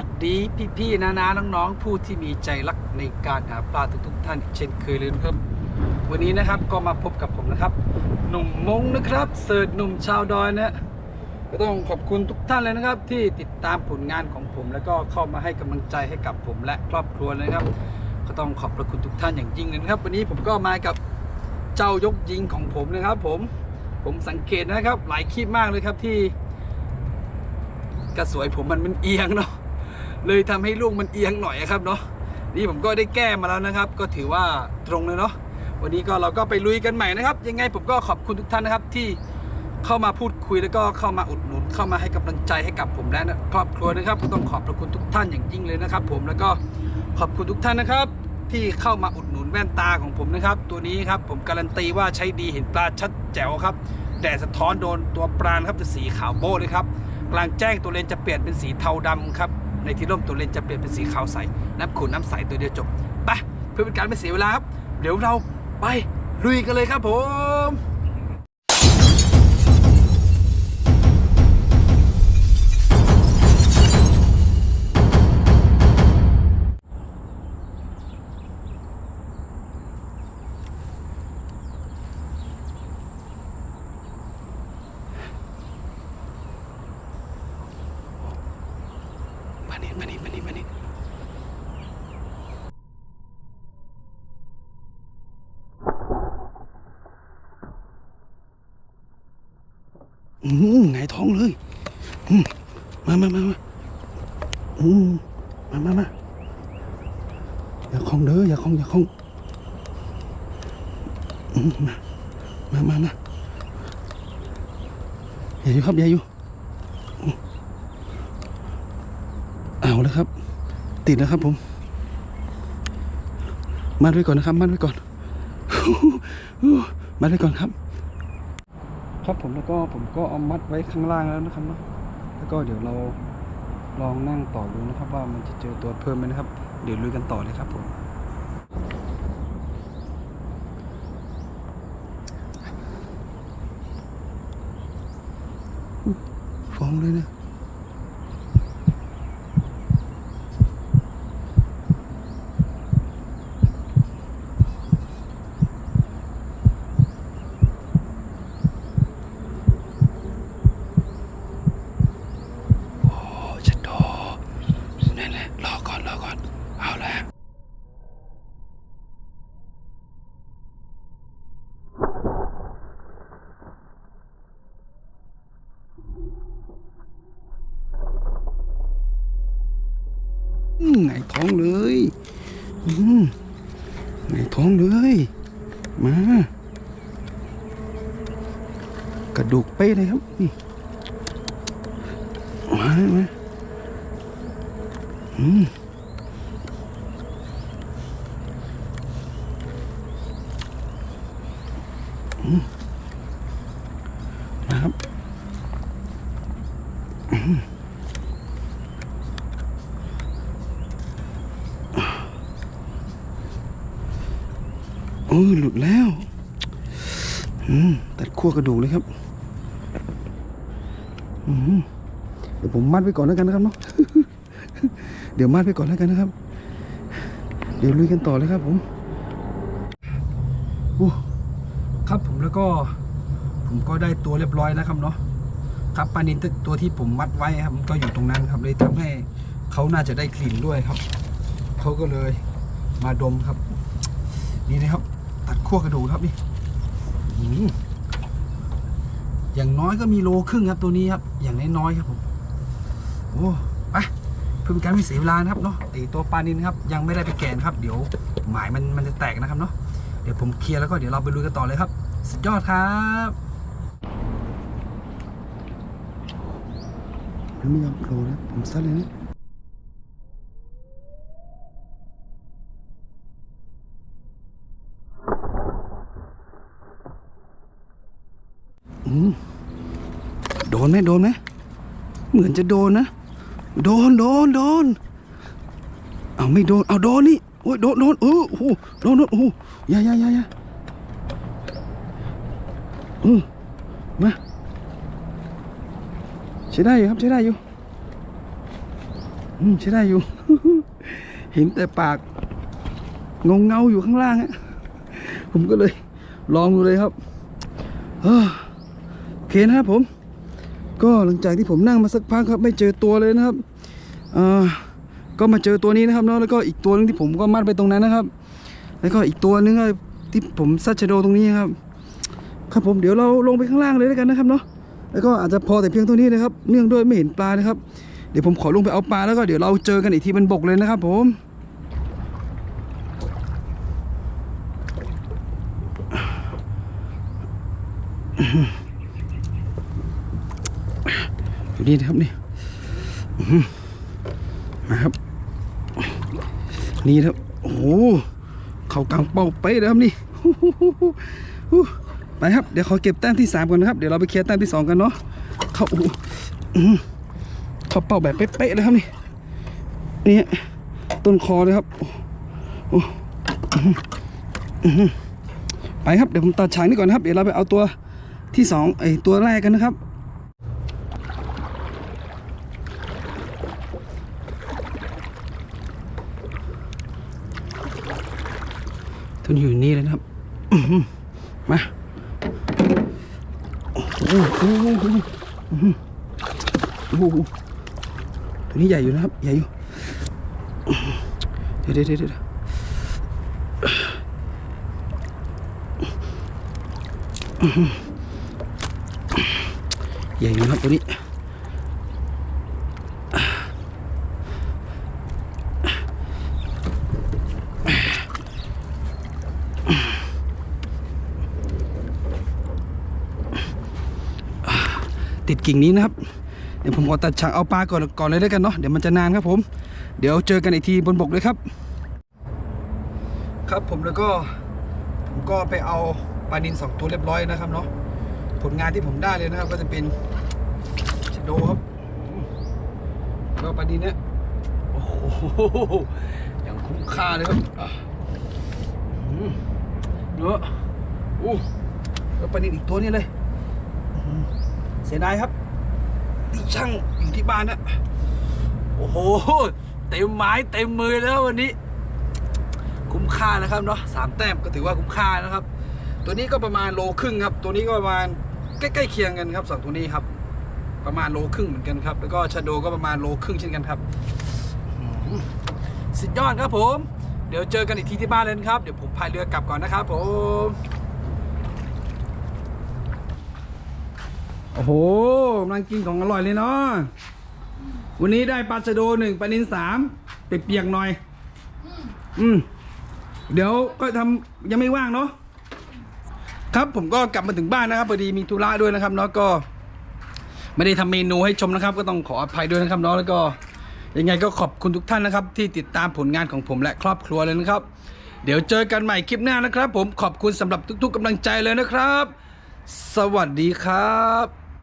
สวัสดีพี่ๆนานาน้องๆ ผู้ที่มีใจรักในการหาปลาทุกๆท่านเช่นเคยเลยนะครับ วันนี้นะครับก็มาพบกับผมนะครับ หนุ่มมงนะครับ เสิร์ชหนุ่มชาวดอยนะก็ต้องขอบคุณทุกท่านเลยนะครับ ที่ติดตามผลงานของผมแล้วก็เข้ามาให้กำลังใจให้กับผมและครอบครัวนะครับ ก็ต้องขอบพระคุณทุกท่านอย่างยิ่งเลยนะครับ วันนี้ผมก็มากับเจ้ายกยิงของผมนะครับ ผมผมสังเกตนะครับ หลายคลิปมากเลยครับที่กระสวยผมมันมันเอียงเนาะ เลยทำให้ลูกมันเอียงหน่อยครับเนาะนี่ผมก็ได้แก้มาแล้วนะครับ ก็ถือว่าตรงเลยเนาะวันนี้ก็เราก็ไปลุยกันใหม่นะครับ ยังไงผมก็ขอบคุณทุกท่านนะครับที่เข้ามาพูดคุยแล้วก็เข้ามาอุดหนุน เข้ามาให้กำลังใจให้กับผมและครอบครัวนะครับต้องขอบพระคุณทุกท่านอย่างยิ่งเลยนะครับ ผมแล้วก็ขอบคุณทุกท่านนะครับ ที่เข้ามาอุดหนุนแว่นตาของผมนะครับ ตัวนี้ครับผมการันตีว่าใช้ดีเห็นปลาชัดแจ๋วครับแดดสะท้อนโดนตัวปลาครับจะสีขาวโบ้เลยครับกลางแจ้งตัวเลนจะเปลี่ยนเป็นสีเทาดำครับ ในที่ร่มตัวเลนจะเปลี่ยนเป็นสีขาวใส น้ำขุ่นน้ำใสตัวเดียวจบ ไป เพื่อเป็นการไม่เสียเวลาครับ เดี๋ยวเราไปลุยกันเลยครับผม อืมไงท้องเลยอืมมามามามาอืมมามามาอย่าคล้องเด้ออย่าคล้องอย่าคล้องอืมมามามาอย่าอยู่ครับอย่าอยู่เอาแล้วครับ ติดแล้วครับผมมัดไว้ก่อนนะครับมัดไว้ก่อนมัดไว้ก่อนครับ ครับผมแล้วก็ผมก็เอามัดไว้ข้างล่างแล้วนะครับเนาะแล้วก็เดี๋ยวเราลองนั่งต่อดูนะครับ ว่ามันจะเจอตัวเพิ่มไหมนะครับ เดี๋ยวลุยกันต่อเลยครับผมฟ้องเลยเนะโอ้จะโดนั่นแหละรอก่อนรอก่อน เอาละ อืมไงท้องเลยอืมไงท้องเลย มา กระดูกเป๊ะเลยครับ นี่ มามาอืมอืมนะครับอืม โอ้ยหลุดแล้ว อืมตัดขั้วกระดูกเลยครับ อืมเดี๋ยวผมมัดไว้ก่อนแล้วกันนะครับเนาะ เดี๋ยวมัดไว้ก่อนแล้วกันนะครับ เดี๋ยวลุยกันต่อเลยครับผมโอ้ครับผมแล้วก็ ผมก็ได้ตัวเรียบร้อยนะครับเนาะ ครับปลานินตัวที่ผมมัดไว้ครับมันก็อยู่ตรงนั้นครับเลยทำให้เขาน่าจะได้กลิ่นด้วยครับ เขาก็เลยมาดมครับ นี่นะครับ ตัดขั้วกระดูกครับนี่อย่างน้อยก็มีโลครึ่งครับตัวนี้ครับ อย่างน้อยๆครับผมโอ้ไปเพื่อเป็นการไม่เสียเวลานะครับเนาะไอตัวปลานินครับ ยังไม่ได้ไปแกนครับ เดี๋ยวหมายมันมันจะแตกนะครับเนาะเดี๋ยวผมเคลียร์แล้วก็เดี๋ยวเราไปลุยกันต่อเลยครับ สุดยอดครับมันไม่ยอมโผล่นะผมซัดเลยนะอืม โด นไหมโดนไหมเหมือนจะโดนนะ โดนโดนโดนเอาไม่โดนเอาโดนนี่โอ้ยโดนโดนเออโอ้โหโดนโดนโอ้โหยายายายาเออมาใช้ได้อยู่ครับใช้ได้อยู่อืมใช้ได้อยู่ เห็นแต่ปากเงเงาอยู่ข้างล่างฮะผมก็เลยลองดูเลยครับเออโอเคนะครับผม ก็หลังจากที่ผมนั่งมาสักพักครับไม่เจอตัวเลยนะครับอ่าก็มาเจอตัวนี้นะครับเนาะแล้วก็อีกตัวหนึงที่ผมก็มัดไปตรงนั้นนะครับ แล้วก็อีกตัวหนึงก็ที่ผมซัดชโดตรงนี้ครับ ครับผมเดี๋ยวเราลงไปข้างล่างเลยแล้วกันนะครับเนาะแล้วก็อาจจะพอแต่เพียงเท่านี้นะครับ เนื่องด้วยไม่เห็นปลานะครับ เดี๋ยวผมขอลงไปเอาปลาแล้วก็เดี๋ยวเราเจอกันอีกทีบนบกเลยนะครับผมอยู่ นี่นะครับนี่มาครับ นี่ครับ โอ้โหเขากลางเป้าไปเลยครับนี่ไปครับ เดี๋ยวขอเก็บแต้มที่สามก่อนนะครับ เดี๋ยวเราไปเคลียร์แต้มที่สองกันเนาะเขาโอ้เขาเป้าแบบเป๊ะๆเลยครับนี่นี่ต้นคอเลยครับโอ้ไปครับเดี๋ยวผมตัดฉากนี้ก่อนนะครับ เดี๋ยวเราไปเอาตัวที่สองไอตัวแรกกันนะครับ ทุนอยู่นี่เลยนะครับมาตัวนี้ใหญ่อยู่นะครับ ใหญ่อยู่ เดี๋ยวเดี๋ยวเดี๋ยวใหญ่อยู่นะครับตัวนี้ กิ่งนี้นะครับ เดี๋ยวผมขอตัดฉากเอาปลาก่อนก่อนเลยแล้วกันเนาะเดี๋ยวมันจะนานครับผม เดี๋ยวเจอกันอีกทีบนบกเลยครับ ครับผมแล้วก็ผมก็ไปเอาปลานินสองตัวเรียบร้อยนะครับเนาะผลงานที่ผมได้เลยนะครับ ก็จะเป็นชโดครับแล้วก็ปลานินเนี่ยโอ้โหอย่างคุ้มค่าเลยครับเนื้ออู้แล้วปลานินอีกตัวนี้เลย เสียดายครับที่ช่างอยู่ที่บ้านนะโอ้โห เต็มไม้เต็มมือแล้ววันนี้ คุ้มค่านะครับเนาะสามแต้มก็ถือว่าคุ้มค่านะครับ ตัวนี้ก็ประมาณโลครึ่งครับ ตัวนี้ก็ประมาณใกล้ๆเคียงกันครับสองตัวนี้ครับ ประมาณโลครึ่งเหมือนกันครับ แล้วก็ชาโดก็ประมาณโลครึ่งเช่นกันครับสุดยอดครับผม เดี๋ยวเจอกันอีกทีที่บ้านเลยครับ เดี๋ยวผมพายเรือกลับก่อนนะครับผม โอ้โหกำลังกินของอร่อยเลยเนาะวันนี้ได้ปลาชะโดหนึ่งปลานินสามเปียกๆหน่อย อืมเดี๋ยวก็ทำยังไม่ว่างเนาะครับผมก็กลับมาถึงบ้านนะครับพอดีมีธุระด้วยนะครับเนาะก็ ไม่ได้ทำเมนูให้ชมนะครับ ก็ต้องขออภัยด้วยนะครับเนาะแล้วก็ ยังไงก็ขอบคุณทุกท่านนะครับ ที่ติดตามผลงานของผมและครอบครัวเลยนะครับ เดี๋ยวเจอกันใหม่คลิปหน้านะครับ ผมขอบคุณสำหรับทุก ๆกำลังใจเลยนะครับ สวัสดีครับ